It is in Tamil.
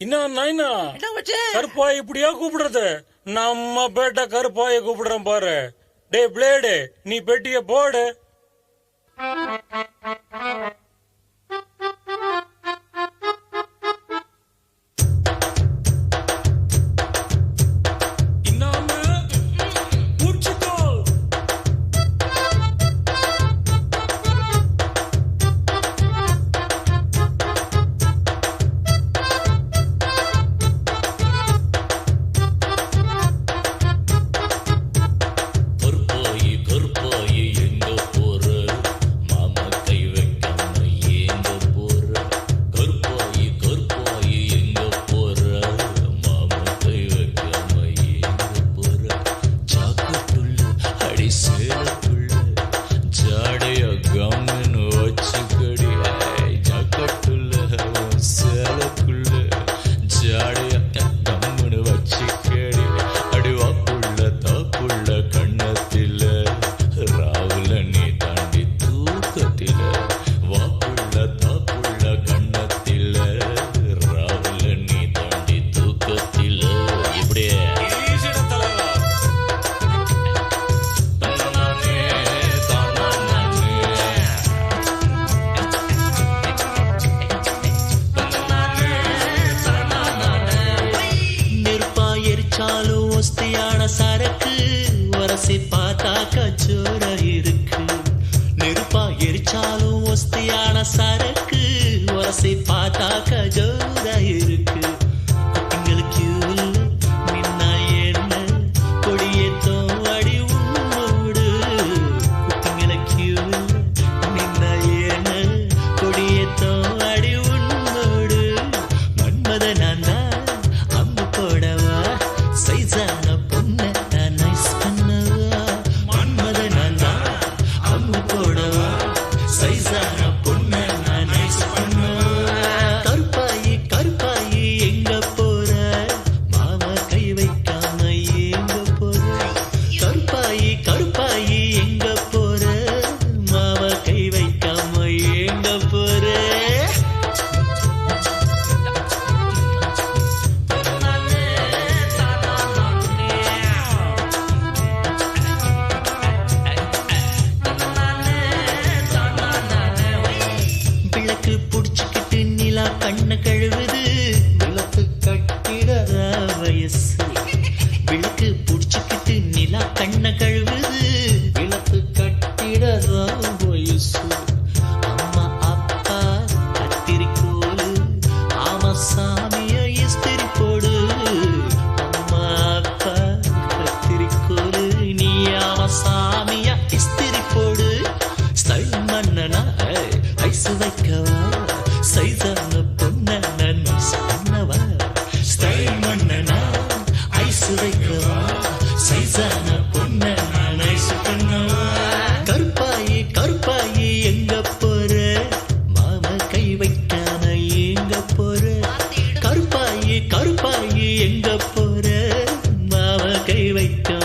என்ன நாயினா கருப்பாய் இப்படியா கூப்பிடுறது? நம்ம பேட்டா கருப்பாய கூப்பிடுறோம் பாரு. டே பிளேடு நீ பெட்டிய போடு. இருக்கு. உரசி பார்த்தா கச்சோர இருக்கு. நெருப்பா எரிச்சாலும் ஒஸ்தியான சரக்கு. கண்ணு கழுவுது. விளக்கு கட்டிடத வயசு. விளக்கு புடிச்சுக்கிட்டு நிலா கண்ண கழுவுது. விளக்கு கட்டிடத வயசு. அம்மா அப்பா கத்திரிக்கோடு ஆமா சாமிய இஸ்திரி போடு. அம்மா அப்பா கத்திரிக்கோடு நீ ஆமா சாமிய இஸ்திரி போடு. ஸ்தல் மன்னனா ஐசு வைக்கவா? சைதா கை வைத்து